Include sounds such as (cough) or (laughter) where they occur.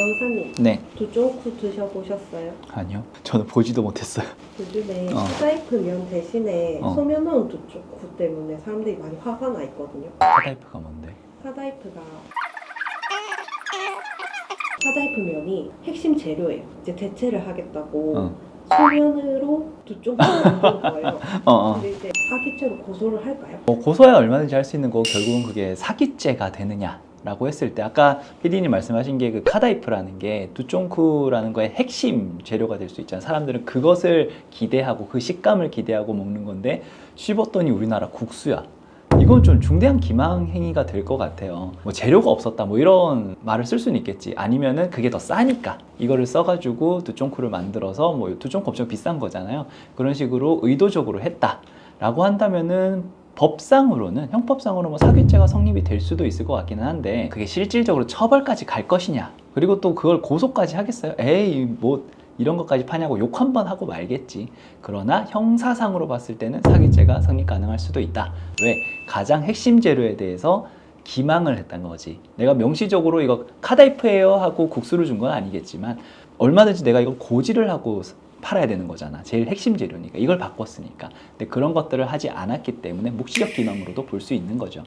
변호사님, 네. 두쫑쿠 드셔보셨어요? 아니요. 저는 보지도 못했어요. 요즘에 어. 사다이프 면 대신에 어. 소면원 두쫑쿠 때문에 사람들이 많이 화가 나 있거든요. 카다이프가 뭔데? 사다이프가 사다이프 면이 핵심 재료예요. 이제 대체를 하겠다고 어. 소면으로 두쫑쿠를 만든 거예요. (laughs) 어, 어. 근데 이제 사기죄로 고소를 할까요? 뭐 고소야 얼마든지 할 수 있는 거 결국은 그게 사기죄가 되느냐 라고 했을 때 아까 PD님 말씀하신 게 그 카다이프라는 게 두쫑쿠라는 거의 핵심 재료가 될 수 있잖아요. 사람들은 그것을 기대하고 그 식감을 기대하고 먹는 건데 씹었더니 우리나라 국수야. 이건 좀 중대한 기망 행위가 될 것 같아요. 뭐 재료가 없었다 뭐 이런 말을 쓸 수는 있겠지. 아니면은 그게 더 싸니까. 이거를 써가지고 두쫑쿠를 만들어서 뭐 두쫑쿠 엄청 비싼 거잖아요. 그런 식으로 의도적으로 했다. 라고 한다면은 법상으로는 형법상으로 뭐 사기죄가 성립이 될 수도 있을 것 같기는 한데 그게 실질적으로 처벌까지 갈 것이냐? 그리고 또 그걸 고소까지 하겠어요? 에이 뭐 이런 것까지 파냐고 욕 한 번 하고 말겠지. 그러나 형사상으로 봤을 때는 사기죄가 성립 가능할 수도 있다. 왜? 가장 핵심 재료에 대해서 기망을 했던 거지. 내가 명시적으로 이거 카다이프예요 하고 국수를 준 건 아니겠지만 얼마든지 내가 이걸 고지를 하고 팔아야 되는 거잖아. 제일 핵심 재료니까. 이걸 바꿨으니까. 근데 그런 것들을 하지 않았기 때문에 묵시적 기망으로도 볼 수 있는 거죠.